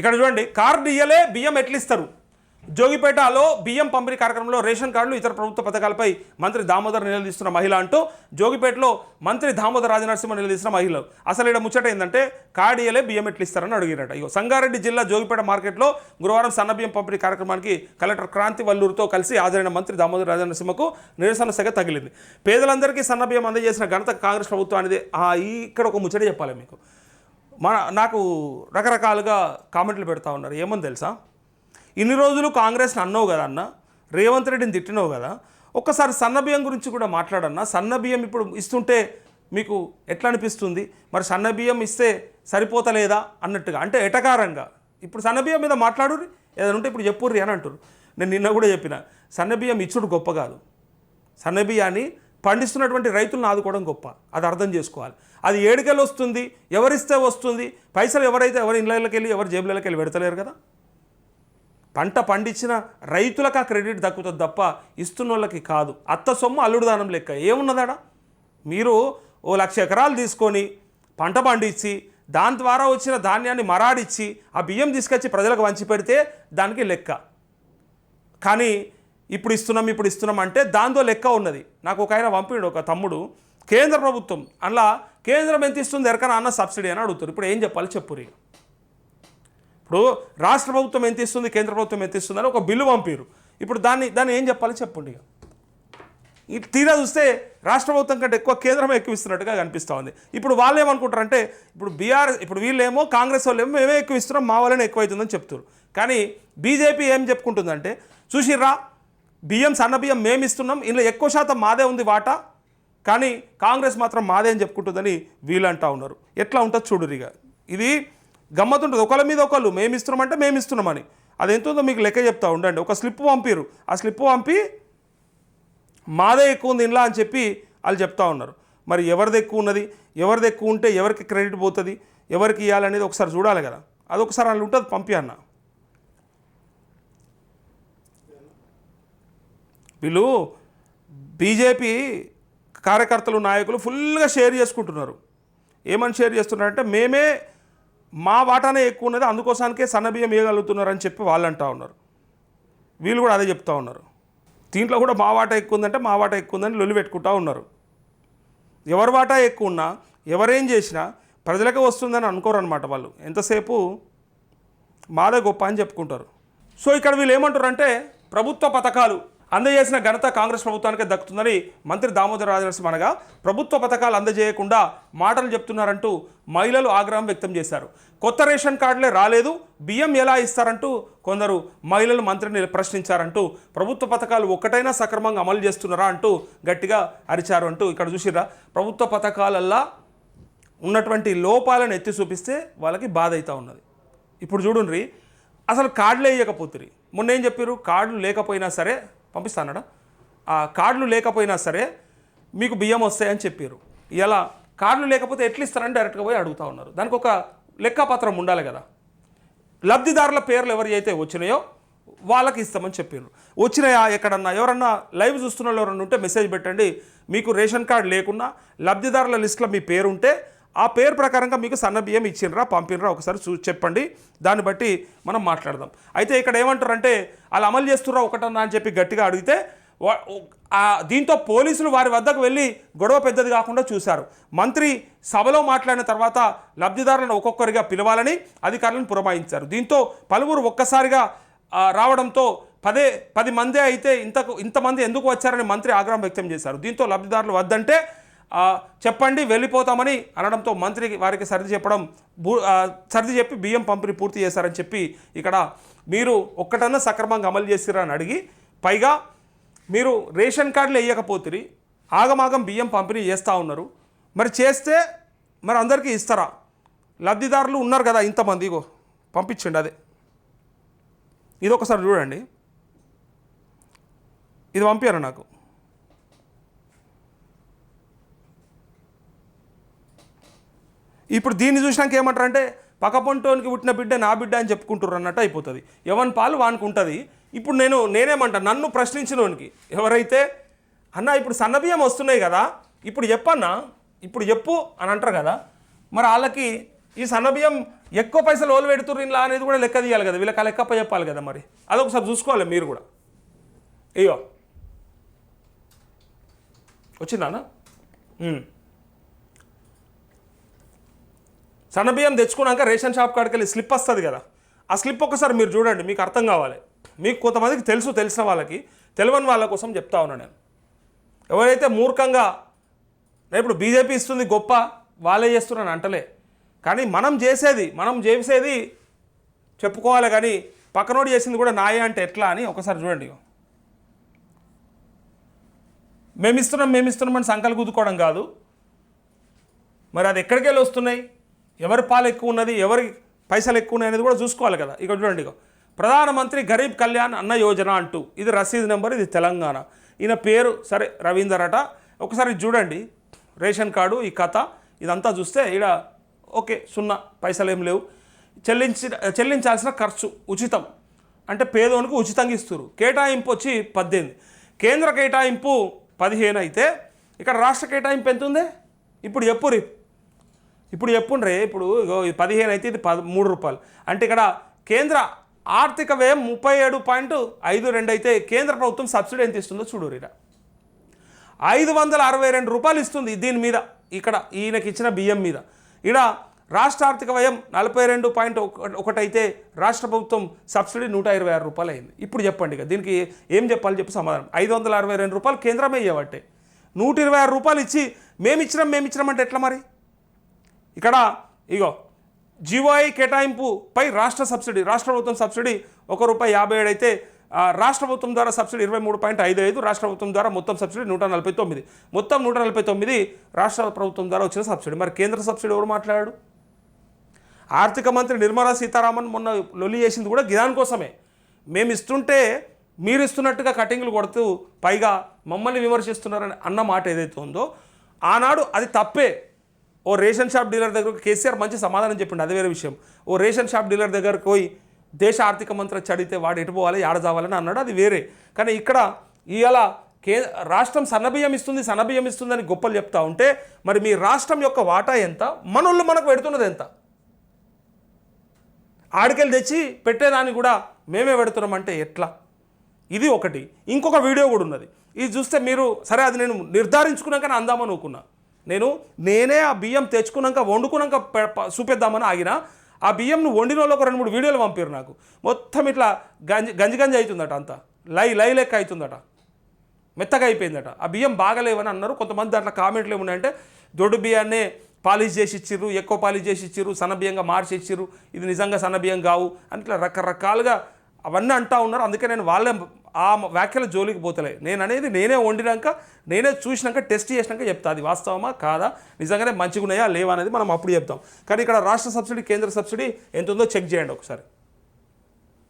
ఇక్కడ చూడండి కార్డు ఇయ్యలే బియ్యం ఎట్లిస్తారు? జోగిపేటలో బియ్యం పంపిణీ కార్యక్రమంలో రేషన్ కార్డులు ఇతర ప్రభుత్వ పథకాలపై మంత్రి దామోదర్ నిలదీస్తున్న మహిళ అంటూ జోగిపేటలో మంత్రి దామోదర్ రాజనరసింహ నిలదీస్తున్న మహిళలు. అసలు ఇక్కడ ముచ్చట ఏంటంటే కార్డు ఇయ్యలే బియ్యం ఎట్లిస్తారని అడిగిరట ఇగో సంగారెడ్డి జిల్లా జోగిపేట మార్కెట్లో గురువారం సన్న బియ్యం పంపిణీ కార్యక్రమానికి కలెక్టర్ క్రాంతి వల్లూరుతో కలిసి హాజరైన మంత్రి దామోదర్ రాజనరసింహకు నిరసన సెగ తగిలింది. పేదలందరికీ సన్న బియ్యం అందజేసిన ఘనత కాంగ్రెస్ ప్రభుత్వం అనేది ఇక్కడ ఒక ముచ్చట చెప్పాలి మీకు. మన నాకు రకరకాలుగా కామెంట్లు పెడతా ఉన్నారు. ఏమని తెలుసా? ఇన్ని రోజులు కాంగ్రెస్ని అన్నావు కదా అన్న రేవంత్ రెడ్డిని తిట్టినావు కదా ఒక్కసారి సన్నబియ్యం గురించి కూడా మాట్లాడన్నా. సన్నబియ్యం ఇప్పుడు ఇస్తుంటే మీకు ఎట్లా అనిపిస్తుంది? మరి సన్నబియ్యం ఇస్తే సరిపోతలేదా అన్నట్టుగా అంటే ఎటకారంగా. ఇప్పుడు సన్నబియ్యం మీద మాట్లాడు ఏదైనా ఉంటే ఇప్పుడు చెప్పుర్రి అని అంటారు నేను నిన్న కూడా చెప్పిన సన్నబియ్యం ఇచ్చుడు గొప్ప కాదు. సన్నబియ్యాన్ని పండిస్తున్నటువంటి రైతులను ఆదుకోవడం గొప్ప. అది అర్థం చేసుకోవాలి. అది ఏడుకెళ్ళి వస్తుంది ఎవరిస్తే వస్తుంది పైసలు ఎవరైతే ఎవరి ఇళ్ళకి వెళ్ళి ఎవరి జేబులకి వెళ్ళి పెడతలేరు కదా? పంట పండించిన రైతులకు ఆ క్రెడిట్ దక్కుతుంది తప్ప ఇస్తున్న వాళ్ళకి కాదు. అత్త సొమ్ము అల్లుడు దానం లెక్క. ఏమున్నదాడా మీరు ఓ లక్ష ఎకరాలు తీసుకొని పంట పండించి దాని ద్వారా వచ్చిన ధాన్యాన్ని మరాడిచ్చి ఆ బియ్యం తీసుకొచ్చి ప్రజలకు వంచి పెడితే దానికి లెక్క. కానీ ఇప్పుడు ఇస్తున్నాం ఇప్పుడు ఇస్తున్నాం అంటే దాంతో లెక్క ఉన్నది. నాకు ఒక ఆయన పంపిడు ఒక తమ్ముడు. కేంద్ర ప్రభుత్వం అలా కేంద్రం ఎంత ఇస్తుంది ఎరకనా అన్న సబ్సిడీ అని అడుగుతారు. ఇప్పుడు ఏం చెప్పాలి చెప్పురి ఇప్పుడు రాష్ట్ర ప్రభుత్వం ఎంత ఇస్తుంది కేంద్ర ప్రభుత్వం ఎంత ఇస్తుంది అని ఒక బిల్లు పంపారు. ఇప్పుడు దాన్ని దాన్ని ఏం చెప్పాలి చెప్పండి ఇక తీరా చూస్తే రాష్ట్ర ప్రభుత్వం కంటే ఎక్కువ కేంద్రం ఎక్కువ ఇస్తున్నట్టుగా కనిపిస్తూ ఉంది. ఇప్పుడు వాళ్ళు ఏమనుకుంటారంటే ఇప్పుడు బీఆర్ ఇప్పుడు వీళ్ళేమో కాంగ్రెస్ వాళ్ళు ఏమో మేమే ఎక్కువ ఇస్తున్నాం మా వల్లనే ఎక్కువ అవుతుందని చెప్తారు కానీ బీజేపీ ఏం చెప్పుకుంటుందంటే చూసిర్రా బియ్యం సన్న బియ్యం మేము ఇస్తున్నాం. ఇందులో ఎక్కువ శాతం మాదే ఉంది వాటా. కానీ కాంగ్రెస్ మాత్రం మాదే అని చెప్పుకుంటుందని వీళ్ళు అంటా ఉన్నారు. ఎట్లా ఉంటుంది చూడురు ఇక ఇది గమ్మతుంటుంది. ఒకళ్ళ మీద ఒకళ్ళు మేము ఇస్తున్నామంటే మేము ఇస్తున్నామని. అది ఎంత ఉందో మీకు లెక్క చెప్తా ఉండండి. ఒక స్లిప్ పంపిరు. ఆ స్లిప్ పంపి మాదే ఎక్కువ ఉంది ఇంట్లో అని చెప్పి వాళ్ళు చెప్తా ఉన్నారు. మరి ఎవరిది ఎక్కువ ఉన్నది? ఎవరిది ఎక్కువ ఉంటే ఎవరికి క్రెడిట్ పోతుంది? ఎవరికి ఇవ్వాలనేది ఒకసారి చూడాలి కదా. అదొకసారి వాళ్ళు ఉంటుంది పంపి అన్న. వీళ్ళు బీజేపీ కార్యకర్తలు నాయకులు ఫుల్గా షేర్ చేసుకుంటున్నారు. ఏమని షేర్ చేస్తున్నారంటే మేమే మా వాటానే ఎక్కువ ఉన్నది అందుకోసానికే సన్నబియ్యం అని చెప్పి వాళ్ళు అంటా ఉన్నారు. వీళ్ళు కూడా అదే చెప్తా ఉన్నారు. దీంట్లో కూడా మా వాటా ఎక్కువ ఉందంటే మా వాటా ఎక్కువ ఉందని లొల్లి పెట్టుకుంటా ఉన్నారు. ఎవరి వాటా ఎక్కువ ఉన్నా ఎవరేం చేసినా ప్రజలకే వస్తుందని అనుకోరు అనమాట వాళ్ళు. ఎంతసేపు? మాదే గొప్ప అని చెప్పుకుంటారు. సో ఇక్కడ వీళ్ళు ఏమంటారు అంటే ప్రభుత్వ పథకాలు అందజేసిన ఘనత కాంగ్రెస్ ప్రభుత్వానికే దక్కుతుందని మంత్రి దామోదర రాజనరసింహ అనగా ప్రభుత్వ పథకాలు అందజేయకుండా మాటలు చెప్తున్నారంటూ మహిళలు ఆగ్రహం వ్యక్తం చేశారు. కొత్త రేషన్ కార్డులే రాలేదు బియ్యం ఎలా ఇస్తారంటూ కొందరు మహిళలు మంత్రిని ప్రశ్నించారంటూ ప్రభుత్వ పథకాలు ఒక్కటైనా సక్రమంగా అమలు చేస్తున్నారా అంటూ గట్టిగా అరిచారు అంటూ ఇక్కడ చూసిరా ప్రభుత్వ పథకాలల్లా ఉన్నటువంటి లోపాలను ఎత్తి చూపిస్తే వాళ్ళకి బాధ అవుతూ ఉన్నది. ఇప్పుడు చూడుండ్రి అసలు కార్డులు వేయకపోతురి మొన్న ఏం చెప్పారు కార్డులు లేకపోయినా సరే పంపిస్తానడా ఆ కార్డులు లేకపోయినా సరే మీకు బియ్యం వస్తాయని చెప్పారు. ఇలా కార్డులు లేకపోతే ఎట్లా ఇస్తారని డైరెక్ట్గా పోయి అడుగుతా ఉన్నారు. దానికి ఒక లెక్కపత్రం ఉండాలి కదా. లబ్ధిదారుల పేర్లు ఎవరి అయితే వచ్చినాయో వాళ్ళకి ఇస్తామని చెప్పారు. వచ్చినాయా ఎక్కడన్నా? ఎవరన్నా లైవ్ చూస్తున్న వాళ్ళు ఎవరన్నా ఉంటే మెసేజ్ పెట్టండి. మీకు రేషన్ కార్డు లేకున్నా లబ్ధిదారుల లిస్టులో మీ పేరు ఉంటే ఆ పేరు ప్రకారంగా మీకు సన్న బియ్యం ఇచ్చినరా పంపినరా ఒకసారి చూ చెప్పండి. దాన్ని బట్టి మనం మాట్లాడదాం. అయితే ఇక్కడ ఏమంటారంటే వాళ్ళు అమలు చేస్తుర్రా ఒకటన్నా అని చెప్పి గట్టిగా అడిగితే దీంతో పోలీసులు వారి వద్దకు వెళ్ళి గొడవ పెద్దది కాకుండా చూశారు. మంత్రి సభలో మాట్లాడిన తర్వాత లబ్ధిదారులను ఒక్కొక్కరిగా పిలవాలని అధికారులను పురమాయించారు. దీంతో పలువురు ఒక్కసారిగా రావడంతో పదే పది మందే అయితే ఇంతకు ఇంతమంది ఎందుకు వచ్చారని మంత్రి ఆగ్రహం వ్యక్తం చేశారు. దీంతో లబ్ధిదారులు వద్దంటే చెప్పండి వెళ్ళిపోతామని అనడంతో మంత్రి వారికి సర్ది చెప్పడం సర్ది చెప్పి బియ్యం పంపిణీ పూర్తి చేశారని చెప్పి ఇక్కడ మీరు ఒక్కటన్నా సక్రమంగా అమలు చేసిరా అని అడిగి పైగా మీరు రేషన్ కార్డులు వేయకపోతే ఆగమాగం బియ్యం పంపిణీ చేస్తూ ఉన్నారు. మరి చేస్తే మరి అందరికీ ఇస్తారా? లబ్ధిదారులు ఉన్నారు కదా ఇంతమంది ఇగో పంపించండి అదే. ఇది ఒకసారి చూడండి. ఇది పంపారు నాకు? ఇప్పుడు దీన్ని చూసినాక ఏమంటారంటే పక్కపొంటోనికి పుట్టిన బిడ్డ నా బిడ్డ అని చెప్పుకుంటారు అన్నట్టు అయిపోతుంది. ఎవరి పాలు వానికి ఉంటుంది. ఇప్పుడు నేను నేనేమంటా నన్ను ప్రశ్నించినోనికి ఎవరైతే అన్న ఇప్పుడు సన్నబియ్యం వస్తున్నాయి కదా ఇప్పుడు చెప్పన్నా ఇప్పుడు చెప్పు అని అంటారు కదా మరి వాళ్ళకి ఈ సన్నబియ్యం ఎక్కువ పైసలు ఓలు పెడుతుర్రు ఇలా అనేది కూడా లెక్క తీయాలి కదా వీళ్ళకి ఆ చెప్పాలి కదా మరి. అదొకసారి చూసుకోవాలి మీరు కూడా. ఇగో వచ్చిందానా సన్నబియ్యం తెచ్చుకున్నాక రేషన్ షాప్ కాడికి వెళ్ళి స్లిప్ వస్తుంది కదా. ఆ స్లిప్ ఒకసారి మీరు చూడండి మీకు అర్థం కావాలి. మీకు కొంతమందికి తెలుసు తెలిసిన వాళ్ళకి. తెలియని వాళ్ళ కోసం చెప్తా ఉన్నాను నేను. ఎవరైతే మూర్ఖంగా ఇప్పుడు బీజేపీ ఇస్తుంది గొప్ప వాళ్ళే చేస్తున్నాను అంటలే. కానీ మనం చేసేది మనం చేసేది చెప్పుకోవాలి కానీ పక్కనోడు చేసింది కూడా నాయే అంటే ఎట్లా అని ఒకసారి చూడండి మేమిస్తున్నాం మేము ఇస్తున్నాం మేము ఇస్తున్నాం అని సంకలు కుదుకోవడం కాదు. మరి అది ఎక్కడికి వెళ్ళి వస్తున్నాయి? ఎవరి పాలు ఎక్కువ ఉన్నది ఎవరి పైసలు ఎక్కువ ఉన్నాయి అనేది కూడా చూసుకోవాలి కదా. ఇక చూడండి ఇక ప్రధానమంత్రి గరీబ్ కళ్యాణ్ అన్న యోజన అంటూ ఇది రసీదు నెంబర్ ఇది తెలంగాణ. ఈయన పేరు సరే రవీందర్ అట. ఒకసారి చూడండి రేషన్ కార్డు ఈ కథ ఇదంతా చూస్తే ఈడ ఓకే సున్నా పైసలు ఏం లేవు. చెల్లించి చెల్లించాల్సిన ఖర్చు ఉచితం. అంటే పేదోనికి ఉచితంగా ఇస్తారు కేటాయింపు వచ్చి పద్దెనిమిది. కేంద్ర కేటాయింపు పదిహేను అయితే ఇక్కడ రాష్ట్ర కేటాయింపు ఎంత ఉంది ఇప్పుడు చెప్పురి ఇప్పుడు చెప్పుండ్రే ఇప్పుడు ఇగో పదిహేను అయితే ఇది పద మూడు రూపాయలు. అంటే ఇక్కడ కేంద్ర ఆర్థిక వ్యయం ముప్పై ఏడు పాయింట్ ఐదు రెండు అయితే కేంద్ర ప్రభుత్వం సబ్సిడీ ఎంత ఇస్తుందో చూడు ఐదు వందల అరవై రెండు రూపాయలు ఇస్తుంది దీని మీద ఇక్కడ ఈయనకి ఇచ్చిన బియ్యం మీద. ఇక్కడ రాష్ట్ర ఆర్థిక వ్యయం నలభై రెండు పాయింట్ ఒకటి అయితే రాష్ట్ర ప్రభుత్వం సబ్సిడీ నూట ఇరవై ఆరు రూపాయలు అయింది. ఇప్పుడు చెప్పండి ఇక దీనికి ఏం చెప్పాలి చెప్పి సమాధానం. ఐదు వందల అరవై రెండు రూపాయలు కేంద్రమే ఇవ్వబట్టే నూట ఇరవై ఆరు రూపాయలు ఇచ్చి మేము ఇచ్చినాం మేము ఇచ్చినామంటే ఎట్లా మరి? ఇక్కడ ఇగో జీవోఐ కేటాయింపుపై రాష్ట్ర సబ్సిడీ రాష్ట్ర ప్రభుత్వం సబ్సిడీ ఒక రూపాయి యాభై ఏడు అయితే రాష్ట్ర ప్రభుత్వం ద్వారా సబ్సిడీ ఇరవై మూడు పాయింట్ ఐదు ఐదు రాష్ట్ర ప్రభుత్వం ద్వారా మొత్తం సబ్సిడీ నూట నలభై తొమ్మిది. మొత్తం నూట నలభై తొమ్మిది రాష్ట్ర ప్రభుత్వం ద్వారా వచ్చిన సబ్సిడీ. మరి కేంద్ర సబ్సిడీ ఎవరు మాట్లాడాడు? ఆర్థిక మంత్రి నిర్మలా సీతారామన్ మొన్న లొల్లి చేసింది కూడా గిదాని కోసమే. మేము ఇస్తుంటే మీరు ఇస్తున్నట్టుగా కటింగ్లు కొడుతూ పైగా మమ్మల్ని విమర్శిస్తున్నారని అన్న మాట ఏదైతే ఉందో ఆనాడు అది తప్పే. ఓ రేషన్ షాప్ డీలర్ దగ్గర కేసీఆర్ మంచి సమాధానం చెప్పిండు అది వేరే విషయం. ఓ రేషన్ షాప్ డీలర్ దగ్గరకు పోయి దేశ ఆర్థిక మంత్రి చడితే వాడు ఎటు పోవాలి అన్నాడు అది వేరే. కానీ ఇక్కడ ఇవాళ కే రాష్ట్రం సన్నబియ్యం ఇస్తుంది సన్నబియ్యం ఇస్తుందని గొప్పలు చెప్తా ఉంటే మరి మీ రాష్ట్రం యొక్క వాటా ఎంత? మనోళ్ళు మనకు పెడుతున్నది ఎంత? ఆడికెళ్ళి తెచ్చి పెట్టేదాన్ని కూడా మేమే పెడుతున్నామంటే ఎట్లా? ఇది ఒకటి. ఇంకొక వీడియో కూడా ఉన్నది. ఇది చూస్తే మీరు సరే అది నేను నిర్ధారించుకున్నాక అందామని అనుకున్నా నేను నేనే ఆ బియ్యం తెచ్చుకున్నాక వండుకున్నాక పె- చూపిద్దామని ఆగిన ఆ బియ్యంను వండిన వాళ్ళు ఒక రెండు మూడు వీడియోలు పంపారు నాకు. మొత్తం ఇట్లా గంజి గంజి గంజి అవుతుందట అంతా. లై లై లెక్క అవుతుందట మెత్తగా అయిపోయిందట. ఆ బియ్యం బాగలేవని అన్నారు. కొంతమంది దాంట్లో కామెంట్లు ఏమున్నాయంటే దొడ్డు బియ్యాన్నే పాలిష్ చేసి ఇచ్చిర్రు ఎక్కువ పాలిష్ చేసి ఇచ్చిర్రు సన్న బియ్యంగా మార్చి ఇచ్చిర్రు ఇది నిజంగా సన్న బియ్యం కావు అని ఇట్లా రకరకాలుగా అవన్నీ అంటా ఉన్నారు. అందుకే నేను వాళ్ళే ఆ వ్యాఖ్యల జోలికి పోతలే. నేను అనేది నేనే వండినాక నేనే చూసినాక టెస్ట్ చేసినాక చెప్తా. అది వాస్తవమా? కాదా? నిజంగానే మంచిగా ఉన్నాయా లేవా అనేది మనం అప్పుడు చెప్తాం. కానీ ఇక్కడ రాష్ట్ర సబ్సిడీ కేంద్ర సబ్సిడీ ఎంత ఉందో చెక్ చేయండి ఒకసారి.